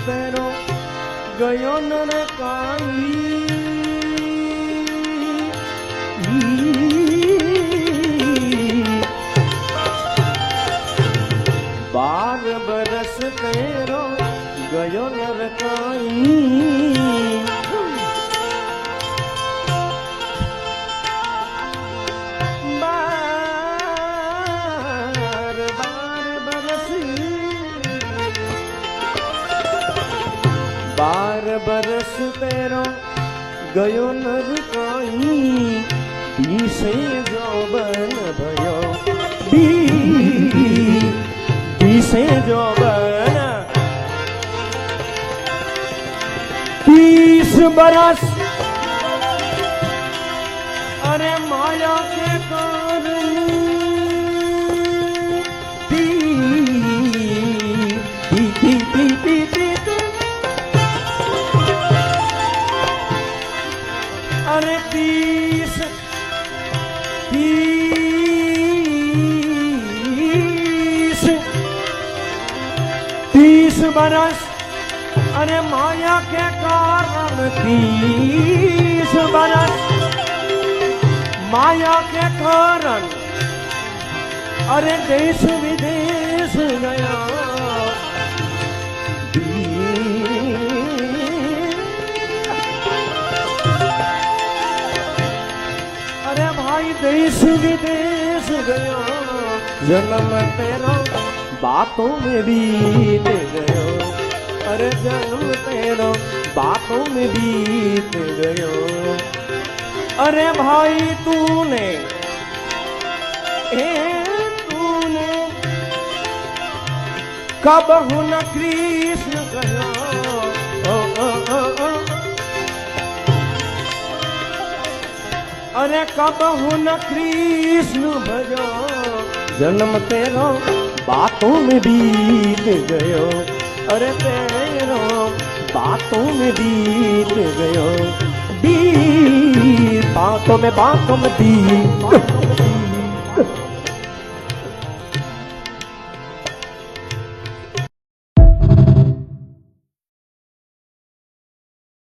તેરો ગયો નરકાઈ બાર બરસ તેરો ગયો નરકાઈ બાર બરસ તેરો ગયો નર કાઈ પીસે જોબન ભયો પીસે જોબન પીસ બરસ ત્રીસ બરસ અને માયા કે કારણ ત્રીસ બરસ માયા કે કારણ અરે દેશ વિદેશ ગયા અરે ભાઈ દેશ વિદેશ ગયા જન્મ તેરા बातों में बीत गयो अरे जन्म तेरा बातों में बीत गयो अरे भाई तूने ए तूने कब न कृष्ण कहा ओ, ओ, ओ, ओ, अरे कब न कृष्ण भजो जन्म तेरो बातों में बीत गयो अरे तेरो बातों में बीत गयो बीत बातों में बातों में बीत